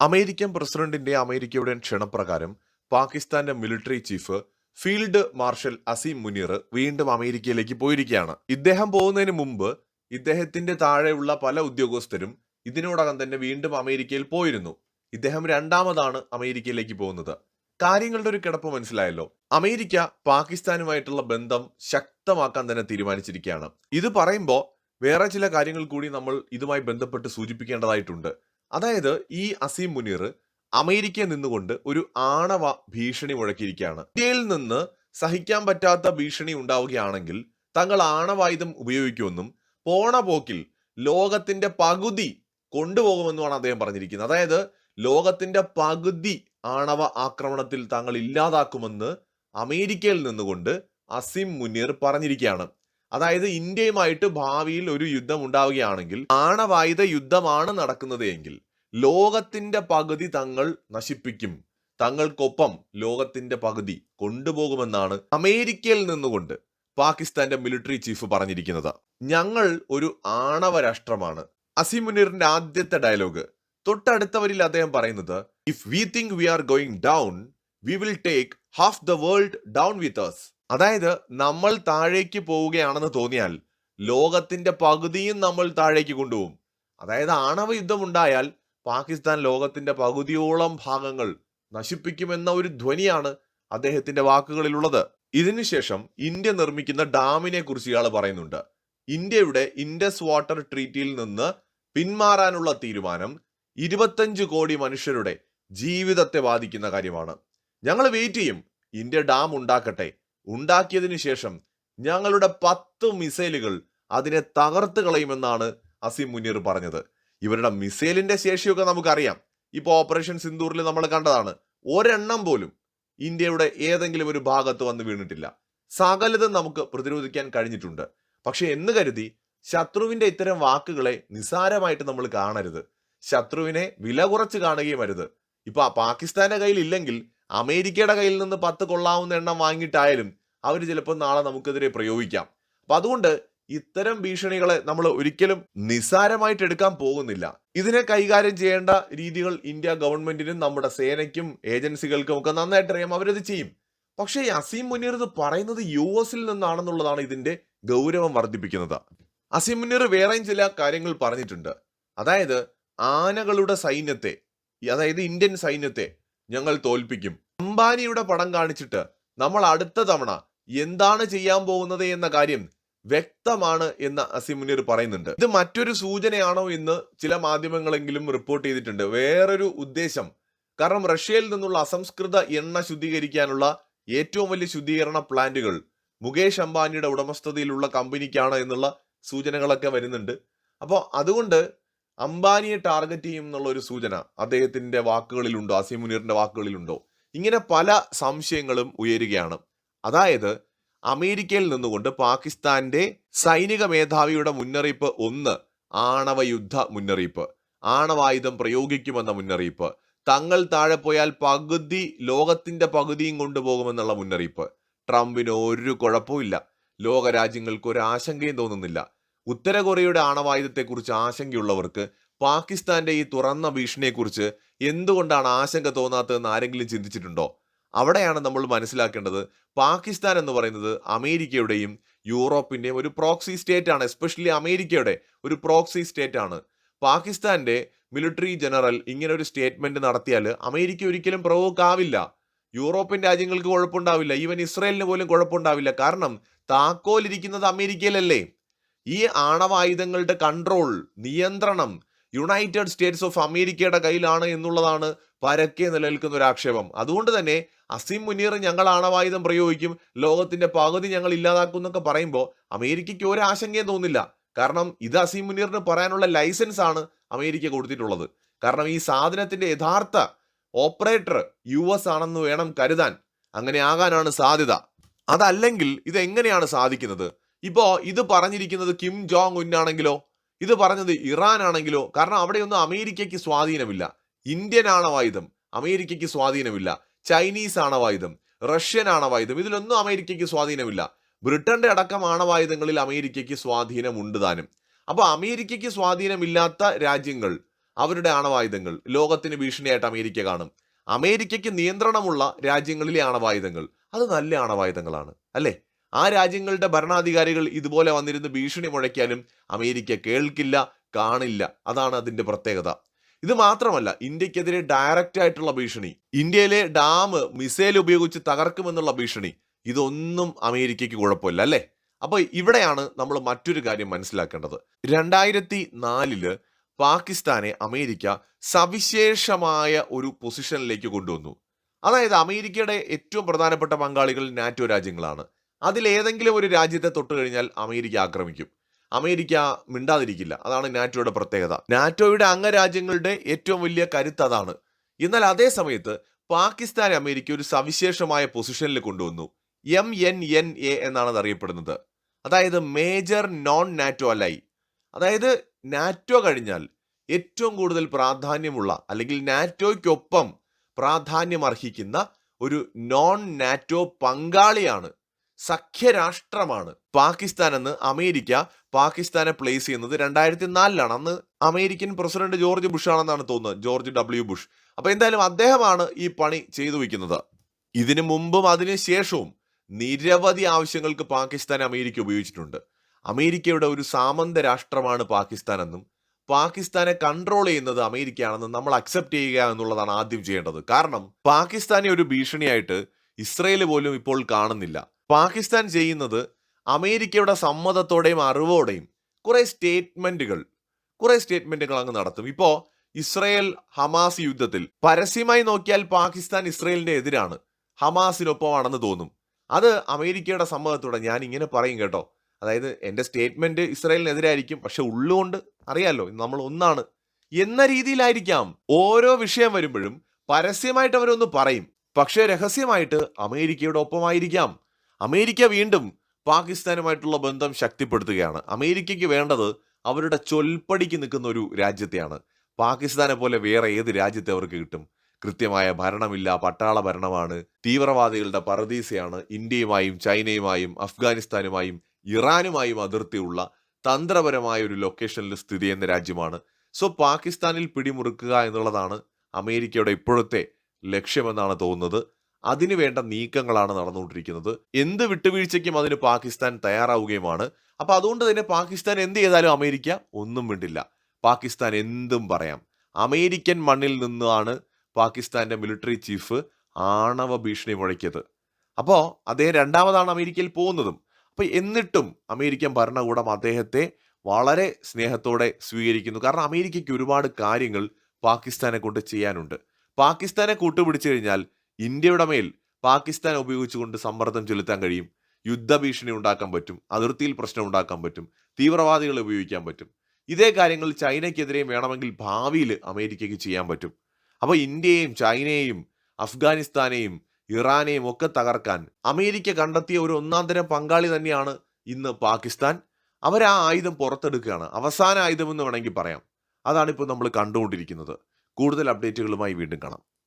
American പ്രസിഡന്റിന്റെ അമേരിക്കയുടെ ക്ഷണപ്രകാരം പാകിസ്ഥാന്റെ military chief field marshal Asim Munir വീണ്ടും അമേരിക്കയിലേക്ക് പോയിരിക്കുകയാണ്. ഇദ്ദേഹം പോകുന്നതിന് മുമ്പ് ഇദ്ദേഹത്തിന്റെ താഴെയുള്ള പല ഉദ്യോഗസ്ഥരും ഇതിനോടകം തന്നെ വീണ്ടും അമേരിക്കയിൽ പോയിരുന്നു. ഇദ്ദേഹം രണ്ടാമതാണ് അമേരിക്കയിലേക്ക് പോകുന്നത്. കാര്യങ്ങളുടെ ഒരു കിടപ്പ് മനസ്സിലായല്ലോ. അമേരിക്ക പാകിസ്ഥാനുമായിട്ടുള്ള ബന്ധം ശക്തമാക്കാൻ തന്നെ തീരുമാനിച്ചിരിക്കുകയാണ്. ഇത് പറയുമ്പോൾ വേറെ ചില കാര്യങ്ങൾ കൂടി നമ്മൾ ഇതുമായി ബന്ധപ്പെട്ട് സൂചിപ്പിക്കേണ്ടതായിട്ടുണ്ട്. അതായത് ഈ അസീം മുനീർ അമേരിക്കയിൽ നിന്നുകൊണ്ട് ഒരു ആണവ ഭീഷണി മുഴക്കിയിരിക്കുകയാണ്. ഇന്ത്യയിൽ നിന്ന് സഹിക്കാൻ പറ്റാത്ത ഭീഷണി ഉണ്ടാവുകയാണെങ്കിൽ തങ്ങൾ ആണവായുധം ഉപയോഗിക്കുമെന്നും പോണ പോക്കിൽ ലോകത്തിന്റെ പകുതി കൊണ്ടുപോകുമെന്നുമാണ് അദ്ദേഹം പറഞ്ഞിരിക്കുന്നത്. അതായത് ലോകത്തിന്റെ പകുതി ആണവ ആക്രമണത്തിൽ തങ്ങൾ ഇല്ലാതാക്കുമെന്ന് അമേരിക്കയിൽ നിന്നുകൊണ്ട് അസിം മുനീർ പറഞ്ഞിരിക്കുകയാണ്. അതായത് ഇന്ത്യയുമായിട്ട് ഭാവിയിൽ ഒരു യുദ്ധം ഉണ്ടാവുകയാണെങ്കിൽ ആണവായുധ യുദ്ധമാണ് നടക്കുന്നത് എങ്കിൽ ലോകത്തിന്റെ പകുതി തങ്ങൾ നശിപ്പിക്കും. തങ്ങൾക്കൊപ്പം ലോകത്തിന്റെ പകുതി കൊണ്ടുപോകുമെന്നാണ് അമേരിക്കയിൽ നിന്നുകൊണ്ട് പാകിസ്ഥാന്റെ മിലിറ്ററി ചീഫ് പറഞ്ഞിരിക്കുന്നത്. ഞങ്ങൾ ഒരു ആണവ രാഷ്ട്രമാണ്. അസിമുനീറിന്റെ ആദ്യത്തെ ഡയലോഗ്. തൊട്ടടുത്തവരിൽ അദ്ദേഹം പറയുന്നത് if we think we are going down we will take half the world down with us. അതായത് നമ്മൾ താഴേക്ക് പോവുകയാണെന്ന് തോന്നിയാൽ ലോകത്തിന്റെ പകുതിയും നമ്മൾ താഴേക്ക് കൊണ്ടുപോകും. അതായത് ആണവ യുദ്ധമുണ്ടായാൽ പാകിസ്ഥാൻ ലോകത്തിന്റെ പകുതിയോളം ഭാഗങ്ങൾ നശിപ്പിക്കുമെന്ന ഒരു ധ്വനിയാണ് അദ്ദേഹത്തിന്റെ വാക്കുകളിലുള്ളത്. ഇതിനുശേഷം ഇന്ത്യ നിർമ്മിക്കുന്ന ഡാമിനെ കുറിച്ച് ഇയാൾ പറയുന്നുണ്ട്. ഇന്ത്യയുടെ ഇൻഡസ് വാട്ടർ ട്രീറ്റിയിൽ നിന്ന് പിന്മാറാനുള്ള തീരുമാനം ഇരുപത്തഞ്ച് കോടി മനുഷ്യരുടെ ജീവിതത്തെ ബാധിക്കുന്ന കാര്യമാണ്. ഞങ്ങൾ വെയിറ്റ് ചെയ്യും. India dam ഉണ്ടാക്കട്ടെ. ഉണ്ടാക്കിയതിനു ശേഷം ഞങ്ങളുടെ പത്ത് മിസൈലുകൾ അതിനെ തകർത്ത് കളയുമെന്നാണ് അസീം മുനീർ പറഞ്ഞത്. ഇവരുടെ മിസൈലിന്റെ ശേഷിയൊക്കെ നമുക്കറിയാം. ഇപ്പോൾ ഓപ്പറേഷൻ സിന്ദൂറിൽ നമ്മൾ കണ്ടതാണ്. ഒരെണ്ണം പോലും ഇന്ത്യയുടെ ഏതെങ്കിലും ഒരു ഭാഗത്ത് വന്ന് വീണിട്ടില്ല. സകലതും നമുക്ക് പ്രതിരോധിക്കാൻ കഴിഞ്ഞിട്ടുണ്ട്. പക്ഷെ എന്ന് കരുതി ശത്രുവിന്റെ ഇത്തരം വാക്കുകളെ നിസാരമായിട്ട് നമ്മൾ കാണരുത്. ശത്രുവിനെ വില കുറച്ച് കാണുകയും അരുത്. ഇപ്പൊ പാകിസ്ഥാന്റെ കയ്യിൽ ഇല്ലെങ്കിൽ അമേരിക്കയുടെ കയ്യിൽ നിന്ന് പത്ത് കൊള്ളാവുന്ന എണ്ണം വാങ്ങിയിട്ടായാലും അവർ ചിലപ്പോൾ നാളെ നമുക്കെതിരെ പ്രയോഗിക്കാം. അപ്പൊ അതുകൊണ്ട് ഇത്തരം ഭീഷണികളെ നമ്മൾ ഒരിക്കലും നിസ്സാരമായിട്ട് എടുക്കാൻ പോകുന്നില്ല. ഇതിനെ കൈകാര്യം ചെയ്യേണ്ട രീതികൾ ഇന്ത്യ ഗവൺമെന്റിനും നമ്മുടെ സേനയ്ക്കും ഏജൻസികൾക്കും ഒക്കെ നന്നായിട്ട് അറിയാം. അവരത് ചെയ്യും. പക്ഷേ ഈ അസീം മുനീർ ഇത് പറയുന്നത് യു എസിൽ നിന്നാണെന്നുള്ളതാണ് ഇതിന്റെ ഗൗരവം വർദ്ധിപ്പിക്കുന്നത്. അസീം മുനീർ വേറെയും ചില കാര്യങ്ങൾ പറഞ്ഞിട്ടുണ്ട്. അതായത് ആനകളുടെ സൈന്യത്തെ അതായത് ഇന്ത്യൻ സൈന്യത്തെ ഞങ്ങൾ തോൽപ്പിക്കും. അംബാനിയുടെ പടം കാണിച്ചിട്ട് നമ്മൾ അടുത്ത തവണ എന്താണ് ചെയ്യാൻ പോകുന്നത് എന്ന കാര്യം വ്യക്തമാണ് എന്ന് അസിമുനിർ മുനീർ പറയുന്നുണ്ട്. ഇത് മറ്റൊരു സൂചനയാണോ എന്ന് ചില മാധ്യമങ്ങളെങ്കിലും റിപ്പോർട്ട് ചെയ്തിട്ടുണ്ട്. വേറൊരു ഉദ്ദേശം കാരണം റഷ്യയിൽ നിന്നുള്ള അസംസ്കൃത എണ്ണ ശുദ്ധീകരിക്കാനുള്ള ഏറ്റവും വലിയ ശുദ്ധീകരണ പ്ലാന്റുകൾ മുകേഷ് അംബാനിയുടെ ഉടമസ്ഥതയിലുള്ള കമ്പനിക്കാണ് എന്നുള്ള സൂചനകളൊക്കെ വരുന്നുണ്ട്. അപ്പോൾ അതുകൊണ്ട് അംബാനിയെ ടാർഗറ്റ് ചെയ്യും എന്നുള്ള ഒരു സൂചന അദ്ദേഹത്തിന്റെ വാക്കുകളിലുണ്ടോ അസീം മുനീറിന്റെ വാക്കുകളിലുണ്ടോ? ഇങ്ങനെ പല സംശയങ്ങളും ഉയരുകയാണ്. അതായത് അമേരിക്കയിൽ നിന്നുകൊണ്ട് പാകിസ്ഥാന്റെ സൈനിക മേധാവിയുടെ മുന്നറിയിപ്പ് ഒന്ന് ആണവ യുദ്ധ മുന്നറിയിപ്പ്. ആണവായുധം പ്രയോഗിക്കുമെന്ന മുന്നറിയിപ്പ്. തങ്ങൾ താഴെ പോയാൽ പകുതി ലോകത്തിന്റെ പകുതിയും കൊണ്ടുപോകുമെന്നുള്ള മുന്നറിയിപ്പ്. ട്രംപിന് ഒരു കുഴപ്പമില്ല ലോകരാജ്യങ്ങൾക്ക് ഒരു ആശങ്കയും തോന്നുന്നില്ല. ഉത്തര കൊറിയയുടെ ആണവായുധത്തെക്കുറിച്ച് ആശങ്കയുള്ളവർക്ക് പാകിസ്ഥാന്റെ ഈ തുറന്ന ഭീഷണിയെക്കുറിച്ച് എന്തുകൊണ്ടാണ് ആശങ്ക തോന്നാത്തതെന്ന് ആരെങ്കിലും ചിന്തിച്ചിട്ടുണ്ടോ? അവിടെയാണ് നമ്മൾ മനസ്സിലാക്കേണ്ടത് പാകിസ്ഥാൻ എന്ന് പറയുന്നത് അമേരിക്കയുടെയും യൂറോപ്പിന്റെയും ഒരു പ്രോക്സി സ്റ്റേറ്റ് ആണ് എസ്പെഷ്യലി അമേരിക്കയുടെ ഒരു പ്രോക്സി സ്റ്റേറ്റ് ആണ് പാകിസ്ഥാന്റെ മിലിറ്ററി ജനറൽ ഇങ്ങനെ ഒരു സ്റ്റേറ്റ്മെന്റ് നടത്തിയാൽ അമേരിക്ക ഒരിക്കലും പ്രൊവോക്ക് ആവില്ല. യൂറോപ്യൻ രാജ്യങ്ങൾക്ക് കുഴപ്പമുണ്ടാവില്ല. ഈവൻ ഇസ്രയേലിന് പോലും കുഴപ്പമുണ്ടാവില്ല. കാരണം താക്കോലിരിക്കുന്നത് അമേരിക്കയിലല്ലേ? ഈ ആണവായുധങ്ങളുടെ കൺട്രോൾ നിയന്ത്രണം യുണൈറ്റഡ് സ്റ്റേറ്റ്സ് ഓഫ് അമേരിക്കയുടെ കയ്യിലാണ് എന്നുള്ളതാണ് പരക്കെ നിലനിൽക്കുന്ന ഒരു ആക്ഷേപം. അതുകൊണ്ട് തന്നെ അസീം മുനീർ ഞങ്ങൾ ആണവായുധം പ്രയോഗിക്കും ലോകത്തിന്റെ പകുതി ഞങ്ങൾ ഇല്ലാതാക്കും എന്നൊക്കെ പറയുമ്പോൾ അമേരിക്കയ്ക്ക് ഒരു ആശങ്കയും തോന്നില്ല. കാരണം ഇത് അസീം മുനീറിന് പറയാനുള്ള ലൈസൻസ് ആണ് അമേരിക്ക കൊടുത്തിട്ടുള്ളത്. കാരണം ഈ സാധനത്തിന്റെ യഥാർത്ഥ ഓപ്പറേറ്റർ യു എസ് ആണെന്ന് വേണം കരുതാൻ. അങ്ങനെ ആകാനാണ് സാധ്യത. അതല്ലെങ്കിൽ ഇത് എങ്ങനെയാണ് സാധിക്കുന്നത്? ഇപ്പോ ഇത് പറഞ്ഞിരിക്കുന്നത് കിം ജോങ് ഉൻ ആണെങ്കിലോ ഇത് പറഞ്ഞത് ഇറാൻ ആണെങ്കിലോ കാരണം അവിടെയൊന്നും അമേരിക്കയ്ക്ക് സ്വാധീനമില്ല. ഇന്ത്യൻ ആണവായുധം അമേരിക്കയ്ക്ക് സ്വാധീനമില്ല. ചൈനീസ് ആണവായുധം റഷ്യൻ ആണവായുധം ഇതിലൊന്നും അമേരിക്കയ്ക്ക് സ്വാധീനമില്ല. ബ്രിട്ടന്റെ അടക്കം ആണവായുധങ്ങളിൽ അമേരിക്കയ്ക്ക് സ്വാധീനമുണ്ട് താനും. അപ്പോൾ അമേരിക്കയ്ക്ക് സ്വാധീനമില്ലാത്ത രാജ്യങ്ങൾ അവരുടെ ആണവായുധങ്ങൾ ലോകത്തിന് ഭീഷണിയായിട്ട് അമേരിക്ക കാണും. അമേരിക്കയ്ക്ക് നിയന്ത്രണമുള്ള രാജ്യങ്ങളിലെ ആണവായുധങ്ങൾ അത് നല്ല ആണവായുധങ്ങളാണ് അല്ലേ? ആ രാജ്യങ്ങളുടെ ഭരണാധികാരികൾ ഇതുപോലെ വന്നിരുന്ന് ഭീഷണി മുഴക്കിയാലും അമേരിക്ക കേൾക്കില്ല കാണില്ല. അതാണ് അതിന്റെ പ്രത്യേകത. ഇത് മാത്രമല്ല ഇന്ത്യക്കെതിരെ ഡയറക്റ്റ് ആയിട്ടുള്ള ഭീഷണി ഇന്ത്യയിലെ ഡാം മിസൈൽ ഉപയോഗിച്ച് തകർക്കുമെന്നുള്ള ഭീഷണി ഇതൊന്നും അമേരിക്കയ്ക്ക് കുഴപ്പമില്ല അല്ലേ? അപ്പോൾ ഇവിടെയാണ് നമ്മൾ മറ്റൊരു കാര്യം മനസ്സിലാക്കേണ്ടത്. രണ്ടായിരത്തി നാലിൽ പാകിസ്ഥാനെ അമേരിക്ക സവിശേഷമായ ഒരു പൊസിഷനിലേക്ക് കൊണ്ടുവന്നു. അതായത് അമേരിക്കയുടെ ഏറ്റവും പ്രധാനപ്പെട്ട പങ്കാളികൾ നാറ്റോ രാജ്യങ്ങളാണ്. അതിലേതെങ്കിലും ഒരു രാജ്യത്തെ തൊട്ട് കഴിഞ്ഞാൽ അമേരിക്ക ആക്രമിക്കും. അമേരിക്ക മിണ്ടാതിരിക്കില്ല. അതാണ് നാറ്റോയുടെ പ്രത്യേകത. നാറ്റോയുടെ അംഗരാജ്യങ്ങളുടെ ഏറ്റവും വലിയ കരുത്ത് അതാണ്. എന്നാൽ അതേ സമയത്ത് പാകിസ്ഥാൻ അമേരിക്ക ഒരു സവിശേഷമായ പൊസിഷനിൽ കൊണ്ടുവന്നു. എം എൻ എൻ എ എന്നാണ് അറിയപ്പെടുന്നത് അതായത് മേജർ നോൺ നാറ്റോ അലൈ അതായത് നാറ്റോ കഴിഞ്ഞാൽ ഏറ്റവും കൂടുതൽ പ്രാധാന്യമുള്ള അല്ലെങ്കിൽ നാറ്റോയ്ക്കൊപ്പം പ്രാധാന്യം അർഹിക്കുന്ന ഒരു നോൺ നാറ്റോ പങ്കാളിയാണ് സഖ്യരാഷ്ട്രമാണ്. പാകിസ്ഥാൻ എന്ന് അമേരിക്ക പാകിസ്ഥാനെ പ്ലേസ് ചെയ്യുന്നത് രണ്ടായിരത്തി നാലിലാണ് അന്ന് അമേരിക്കൻ പ്രസിഡന്റ് ജോർജ് ബുഷ് ആണെന്നാണ് തോന്നുന്നത്. George W Bush. അപ്പൊ എന്തായാലും അദ്ദേഹമാണ് ഈ പണി ചെയ്തു വെക്കുന്നത് ഇതിനു മുമ്പും അതിനു ശേഷവും നിരവധി ആവശ്യങ്ങൾക്ക് പാകിസ്ഥാൻ അമേരിക്ക ഉപയോഗിച്ചിട്ടുണ്ട്. അമേരിക്കയുടെ ഒരു സാമന്ത രാഷ്ട്രമാണ് പാകിസ്ഥാൻ എന്നും പാകിസ്ഥാനെ കൺട്രോൾ ചെയ്യുന്നത് അമേരിക്കയാണെന്നും നമ്മൾ അക്സെപ്റ്റ് ചെയ്യുക എന്നുള്ളതാണ് ആദ്യം ചെയ്യേണ്ടത്. കാരണം പാകിസ്ഥാനെ ഒരു ഭീഷണിയായിട്ട് ഇസ്രയേൽ പോലും ഇപ്പോൾ കാണുന്നില്ല. പാകിസ്ഥാൻ ചെയ്യുന്നത് അമേരിക്കയുടെ സമ്മതത്തോടെയും അറിവോടെയും കുറേ സ്റ്റേറ്റ്മെന്റുകൾ കുറേ സ്റ്റേറ്റ്മെന്റുകൾ അങ്ങ് നടത്തും. ഇപ്പോൾ ഇസ്രയേൽ ഹമാസ് യുദ്ധത്തിൽ പരസ്യമായി നോക്കിയാൽ പാകിസ്ഥാൻ ഇസ്രയേലിന്റെ എതിരാണ്. ഹമാസിനൊപ്പമാണെന്ന് തോന്നും. അത് അമേരിക്കയുടെ സമ്മതത്തോടെ ഞാൻ ഇങ്ങനെ പറയും കേട്ടോ. അതായത് എന്റെ സ്റ്റേറ്റ്മെന്റ് ഇസ്രയേലിനെതിരായിരിക്കും പക്ഷെ ഉള്ളുകൊണ്ട് അറിയാലോ നമ്മൾ ഒന്നാണ്. എന്ന രീതിയിലായിരിക്കാം ഓരോ വിഷയം വരുമ്പോഴും പരസ്യമായിട്ട് അവരൊന്ന് പറയും. പക്ഷേ രഹസ്യമായിട്ട് അമേരിക്കയുടെ ഒപ്പമായിരിക്കാം. അമേരിക്ക വീണ്ടും പാകിസ്ഥാനുമായിട്ടുള്ള ബന്ധം ശക്തിപ്പെടുത്തുകയാണ്. അമേരിക്കയ്ക്ക് വേണ്ടത് അവരുടെ ചൊൽപ്പടിക്ക് നിൽക്കുന്ന ഒരു രാജ്യത്തെയാണ്. പാകിസ്ഥാനെ പോലെ വേറെ ഏത് രാജ്യത്തെ അവർക്ക് കിട്ടും? കൃത്യമായ ഭരണമില്ല പട്ടാള ഭരണമാണ് തീവ്രവാദികളുടെ പറദീസയാണ് ഇന്ത്യയുമായും ചൈനയുമായും അഫ്ഗാനിസ്ഥാനുമായും ഇറാനുമായും അതിർത്തിയുള്ള തന്ത്രപരമായ ഒരു ലൊക്കേഷനിൽ സ്ഥിതി ചെയ്യുന്ന രാജ്യമാണ്. സോ പാകിസ്ഥാനിൽ പിടിമുറുക്കുക എന്നുള്ളതാണ് അമേരിക്കയുടെ ഇപ്പോഴത്തെ ലക്ഷ്യമെന്നാണ് തോന്നുന്നത്. അതിനു വേണ്ട നീക്കങ്ങളാണ് നടന്നുകൊണ്ടിരിക്കുന്നത്. എന്ത് വിട്ടുവീഴ്ചയ്ക്കും അതിന് പാകിസ്ഥാൻ തയ്യാറാവുകയുമാണ്. അപ്പൊ അതുകൊണ്ട് തന്നെ പാകിസ്ഥാൻ എന്ത് ചെയ്താലും അമേരിക്ക ഒന്നും വേണ്ടില്ല പാകിസ്ഥാൻ എന്തും പറയാം. അമേരിക്കൻ മണ്ണിൽ നിന്നാണ് പാകിസ്ഥാന്റെ മിലിറ്ററി ചീഫ് ആണവ ഭീഷണി മുഴക്കിയത്. അപ്പോൾ അദ്ദേഹം രണ്ടാമതാണ് അമേരിക്കയിൽ പോകുന്നതും. അപ്പൊ എന്നിട്ടും അമേരിക്കൻ ഭരണകൂടം അദ്ദേഹത്തെ വളരെ സ്നേഹത്തോടെ സ്വീകരിക്കുന്നു. കാരണം അമേരിക്കയ്ക്ക് ഒരുപാട് കാര്യങ്ങൾ പാകിസ്ഥാനെ കൊണ്ട് ചെയ്യാനുണ്ട്. പാകിസ്ഥാനെ കൂട്ടുപിടിച്ചു കഴിഞ്ഞാൽ ഇന്ത്യയുടെ മേൽ പാകിസ്ഥാൻ ഉപയോഗിച്ചുകൊണ്ട് സമ്മർദ്ദം ചെലുത്താൻ കഴിയും. യുദ്ധഭീഷണി ഉണ്ടാക്കാൻ പറ്റും. അതിർത്തിയിൽ പ്രശ്നം ഉണ്ടാക്കാൻ പറ്റും. തീവ്രവാദികളെ ഉപയോഗിക്കാൻ പറ്റും. ഇതേ കാര്യങ്ങൾ ചൈനയ്ക്കെതിരെയും വേണമെങ്കിൽ ഭാവിയിൽ അമേരിക്കയ്ക്ക് ചെയ്യാൻ പറ്റും. അപ്പോൾ ഇന്ത്യയെയും ചൈനയെയും അഫ്ഗാനിസ്ഥാനെയും ഇറാനെയും ഒക്കെ തകർക്കാൻ അമേരിക്ക കണ്ടെത്തിയ ഒരു ഒന്നാന്തരം പങ്കാളി തന്നെയാണ് ഇന്ന് പാകിസ്ഥാൻ. അവർ ആ ആയുധം പുറത്തെടുക്കുകയാണ്. അവസാന ആയുധം എന്ന് വേണമെങ്കിൽ പറയാം. അതാണ് ഇപ്പോൾ നമ്മൾ കണ്ടുകൊണ്ടിരിക്കുന്നത്. കൂടുതൽ അപ്ഡേറ്റുകളുമായി വീണ്ടും കാണാം.